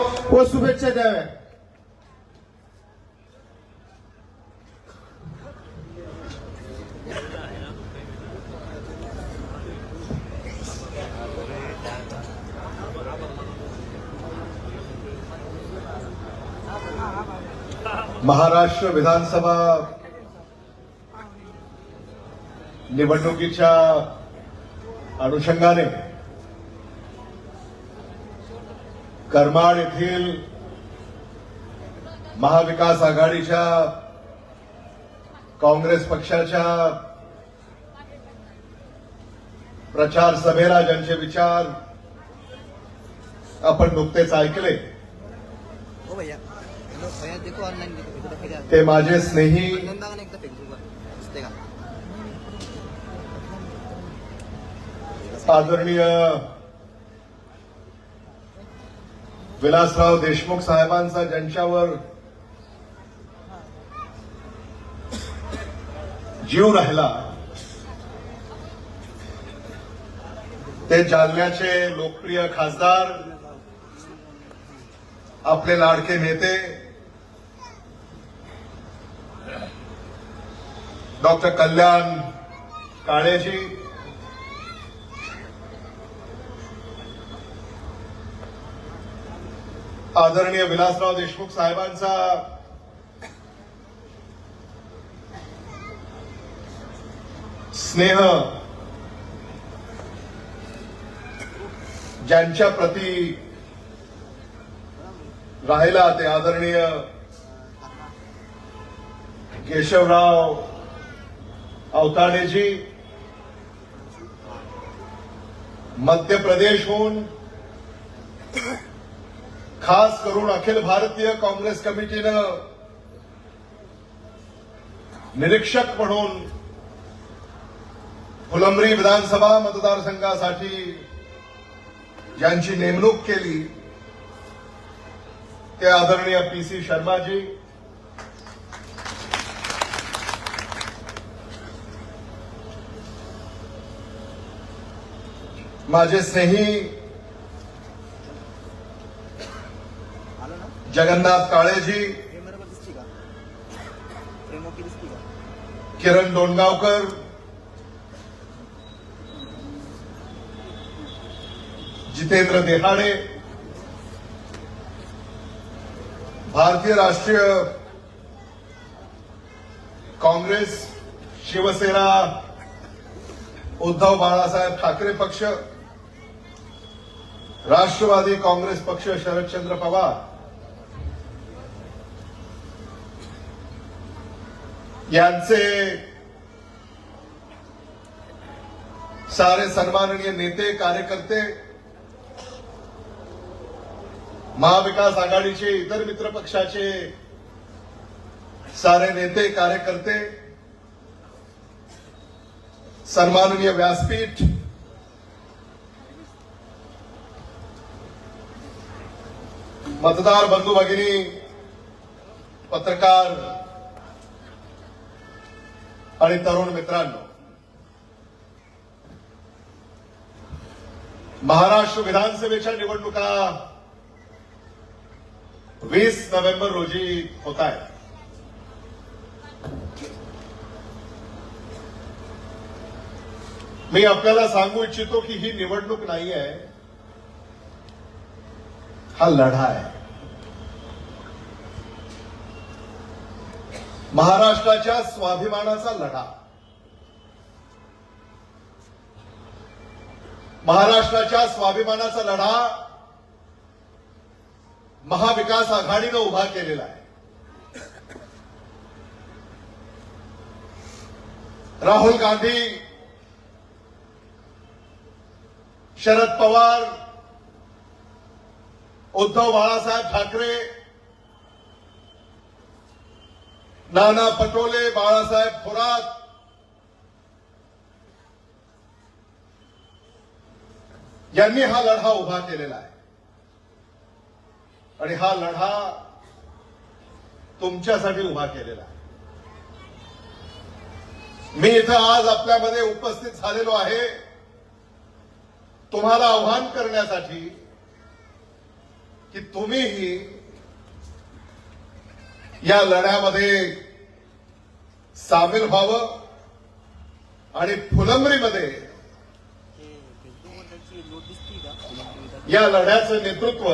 व शुभेच्छा द्याव्या. महाराष्ट्र विधानसभा निवडणुकीच्या अनुषंगाने करमाड येथील महाविकास आघाडीच्या काँग्रेस पक्षाच्या प्रचार सभेला ज्यांचे विचार आपण नुकतेच ऐकले देखो ते माझे स्नेही आदरणीय विलासराव देशमुख साहेबांचा ज्यांच्यावर जीव राहिला ते जालन्याचे लोकप्रिय खासदार आपले लाडके नेते डॉक्टर कल्याण काळेजी आदरणीय विलासराव देशमुख साहेबांचा स्नेह ज्यांच्या प्रती राहिला ते आदरणीय केशवराव अवताडेजी मध्य प्रदेशहून खास करून अखिल भारतीय काँग्रेस कमिटीनं निरीक्षक म्हणून फुलंब्री विधानसभा मतदारसंघासाठी ज्यांची नेमणूक केली ते आदरणीय पी सी शर्माजी माझे स्नेही आलो ना जगन्नाथ काळेजी किरण डोणगावकर जितेंद्र देहाडे भारतीय राष्ट्रीय काँग्रेस शिवसेना उद्धव बाळासाहेब ठाकरे पक्ष राष्ट्रवादी काँग्रेस पक्ष शरदचंद्र पवार यांचे सारे सन्माननीय नेते कार्यकर्ते महाविकास आघाडीचे इतर मित्र पक्षाचे सारे नेते कार्यकर्ते सन्माननीय व्यासपीठ मतदार बंधू भगिनी पत्रकार आणि तरुण मित्रांनो महाराष्ट्र विधानसभेच्या निवडणुका वीस नोव्हेंबर रोजी होत आहेत. मी आपल्याला सांगू इच्छितो की ही निवडणूक नाही आहे हा लढा आहे. महाराष्ट्राच्या स्वाभिमानाचा लढा. महाराष्ट्राच्या स्वाभिमानाचा लढा महाविकास आघाडीनं उभा केलेला आहे. राहुल गांधी शरद पवार उद्धव बाळासाहेब ठाकरे नाना पटोले बाळासाहेब थोरात. यांनी हा लढा उभा केलेला आहे. आणि हा लढा तुमच्यासाठी उभा केलेला आहे. मी इथं आज आपल्यामध्ये उपस्थित झालेलो आहे. तुम्हाला आव्हान करण्यासाठी की तुम्हीही या लढ्यामध्ये सामील व्हावं आणि फुलंब्रीमध्ये या लढ्याचं नेतृत्व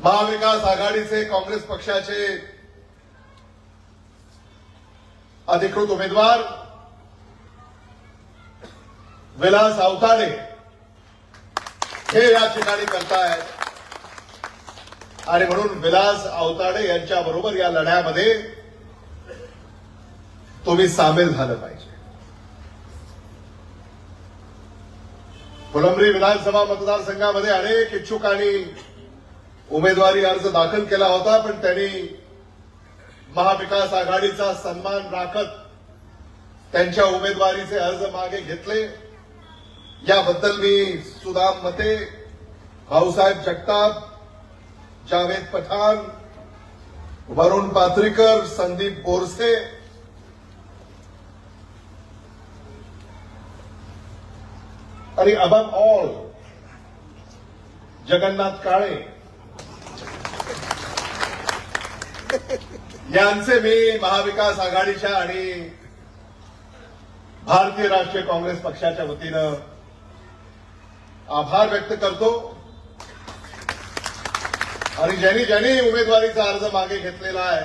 महाविकास आघाडीचे काँग्रेस पक्षाचे अधिकृत उमेदवार विलास अवताडे हे या ठिकाणी करतायत. आणि म्हणून विलास अवताडे यांच्याबरोबर या लढ्यामध्ये तुम्ही सामील झालं पाहिजे. फुलंब्री विधानसभा मतदारसंघामध्ये अनेक इच्छुकांनी उमेदवारी अर्ज दाखल केला होता पण त्यांनी महाविकास आघाडीचा सन्मान राखत त्यांच्या उमेदवारीचे अर्ज मागे घेतले. याबद्दल मी सुदाम मते भाऊसाहेब जगताप जावेद पठाण वरुण पात्रीकर संदीप बोरसे आणि अबव ऑल जगन्नाथ काळे. यांचे मी महाविकास आघाडीच्या आणि भारतीय राष्ट्रीय काँग्रेस पक्षाच्या वतीनं आभार व्यक्त करतो. आणि ज्यांनी ज्यांनी उमेदवारीचा अर्ज मागे घेतलेला आहे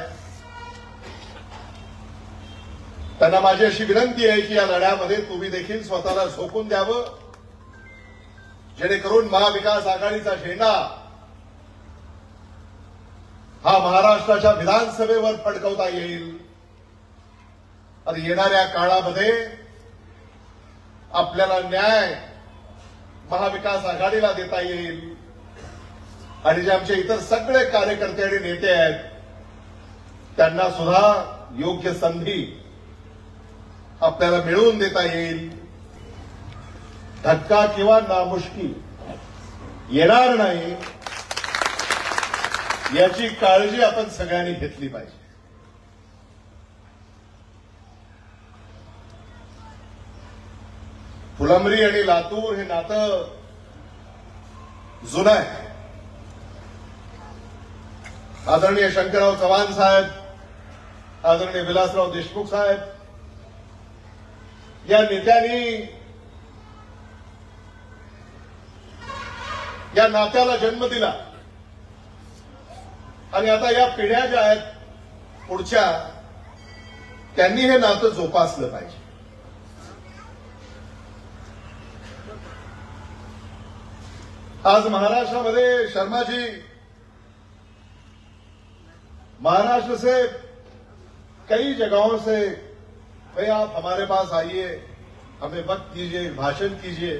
त्यांना माझी अशी विनंती आहे की या लढ्यामध्ये तुम्ही देखील स्वतःला झोकून द्यावं. जेणेकरून महाविकास आघाडीचा झेंडा हा महाराष्ट्राच्या विधानसभेवर फडकवता येईल. आणि येणाऱ्या काळामध्ये आपल्याला न्याय महाविकास आघाडीला देता येईल. आणि जे आमचे इतर सगळे कार्यकर्ते आणि नेते आहेत त्यांना सुद्धा योग्य संधी आपल्याला मिळवून देता येईल. धक्का किंवा नामुष्की येणार नाही याची काळजी आपण सगळ्यांनी घेतली पाहिजे. फुलंबरी आणि लातूर हे नातं जुनं आहे. आदरणीय शंकरराव चव्हाण साहेब आदरणीय विलासराव देशमुख साहेब या नेत्यांनी या नात्याला जन्म दिला. आणि आता या पिढ्या ज्या आहेत पुढच्या त्यांनी हे नातं जोपासलं पाहिजे. आज महाराष्ट्रामध्ये शर्माजी महाराष्ट्र से कई जगहों से भाई आप हमारे पास आइए, हमें वक्त दीजिए, भाषण कीजिए।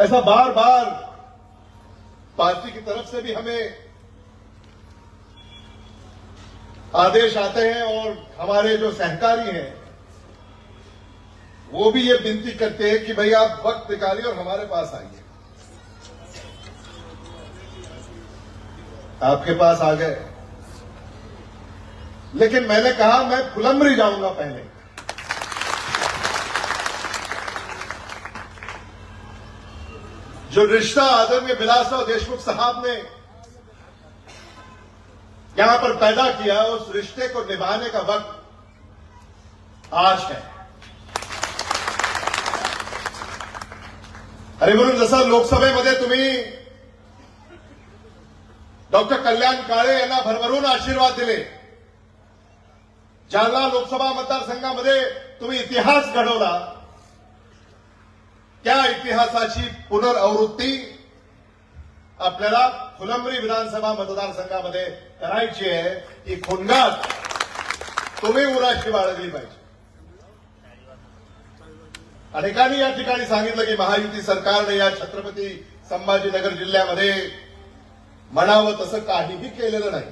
ऐसा बार बार पार्टी की तरफ़ से भी हमें आदेश आते हैं और हमारे जो सहकारी हैं, वो भी ये विनती करते हैं कि भाई आप वक्त निकालिए और हमारे पास आइए। आपके पास आ गए। लेकिन मैंने कहा, मैं फुलंबरी जाऊँगा पहले। जो रिश्ता आदरणीय बिलासराव देशमुख साहब ने यहाँ पर पैदा किया, उस रिश्ते को निभाने का वक्त आज है। म्हणून जसं लोकसभेमध्ये तुम्ही डॉक्टर कल्याण काळे यांना भरभरून आशीर्वाद दिले. जालना लोकसभा मतदारसंघामध्ये तुम्ही इतिहास घडवला. त्या इतिहासाची पुनरावृत्ती आपल्याला फुलंब्री विधानसभा मतदारसंघामध्ये करायची आहे. ही खुणगाट तुम्ही उराशी बाळगली पाहिजे. अनेकांनी या ठिकाणी सांगितलं की महायुती सरकारने या छत्रपती संभाजीनगर जिल्ह्यामध्ये म्हणावं तसं काहीही केलेलं नाही.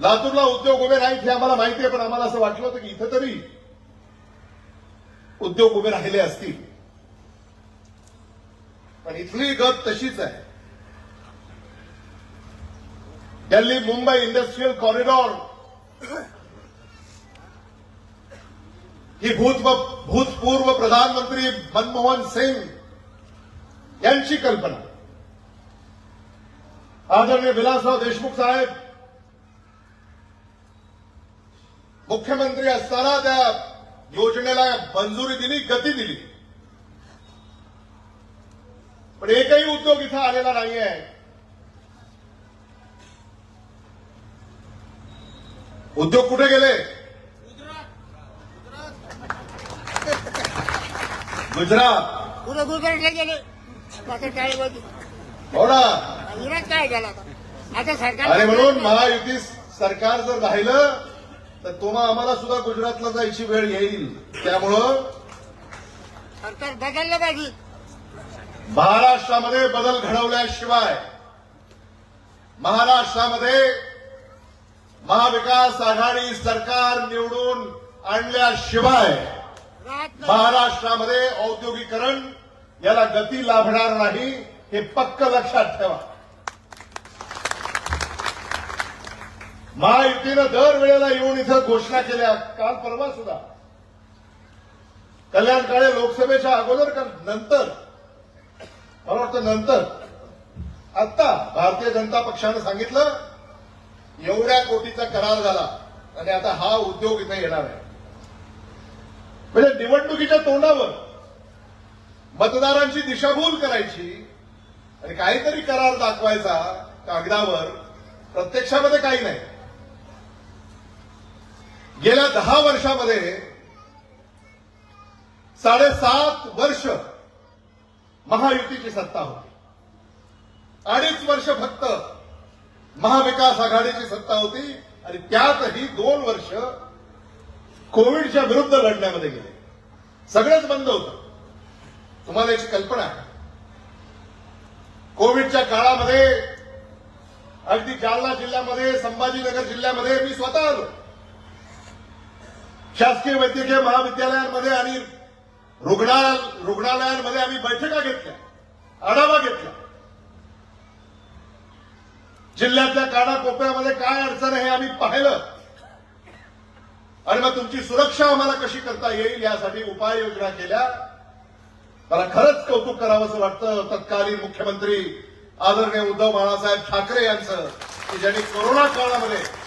लातूरला उद्योग उभे नाहीत हे आम्हाला माहिती आहे पण आम्हाला असं वाटलं होतं की इथं तरी उद्योग उभे राहिले असतील. पण इथली गत तशीच आहे. दिल्ली मुंबई इंडस्ट्रियल कॉरिडॉर ही भूत भूतपूर्व प्रधानमंत्री मनमोहन सिंग यांची कल्पना. आदरणीय विलासराव देशमुख साहेब। मुख्यमंत्री असताना त्या योजनेला मंजुरी दिली गती दिली। पण एकही उद्योग इथं आलेला नाहीये. उद्योग कुठे गेले? गुजरात. गुजरातला गेले. हो ना. इराक काय झाला आता? आता सरकार आणि म्हणून महायुती सरकार जर राहिलं तर तुम्हा आम्हाला सुद्धा गुजरातला जायची वेळ येईल. त्यामुळं सरकार बदललं पाहिजे. महाराष्ट्रामध्ये बदल घडवल्याशिवाय महाराष्ट्रामध्ये महाविकास आघाडी सरकार निवडून आणल्याशिवाय महाराष्ट्रामध्ये औद्योगिकरण याला गती लाभणार नाही हे पक्क लक्षात ठेवा. महायुतीनं दरवेळेला येऊन इथं घोषणा केल्या. काल परवा सुद्धा. कल्याण काळे लोकसभेच्या अगोदर का नंतर. मला वाटतं नंतर. आता भारतीय जनता पक्षानं सांगितलं एवढ्या कोटीचा करार झाला आणि आता हा उद्योग इथे येणार आहे. म्हणजे निवडणुकीच्या तोंडावर मतदारांची दिशाभूल करायची आणि काहीतरी करार दाखवायचा कागदावर प्रत्यक्षामध्ये काही नाही. गेल्या दहा वर्षामध्ये साडेसात वर्ष महायुतीची सत्ता होती. अडीच वर्ष फक्त महाविकास आघाडीची सत्ता होती आणि त्यातही दोन वर्ष कोविडच्या विरुद्ध लढण्यामध्ये गेले. सगळंच बंद होतं. तुम्हाला याची कल्पना आहे. कोविडच्या काळामध्ये अगदी जालना जिल्ह्यामध्ये संभाजीनगर जिल्ह्यामध्ये मी स्वतः आलो. शासकीय वैद्यकीय महाविद्यालयांमध्ये आणि रुग्णालयांमध्ये आम्ही बैठका घेतल्या. आढावा घेतला. जिल्ह्यातल्या कानाकोपऱ्यामध्ये काय अडचण आहे हे आम्ही पाहिलं. आणि मग तुमची सुरक्षा आम्हाला कशी करता येईल यासाठी उपाययोजना केल्या. मला खरंच कौतुक करावंसं वाटतं. तत्कालीन मुख्यमंत्री आदरणीय उद्धव बाळासाहेब ठाकरे यांचं की ज्यांनी कोरोना काळामध्ये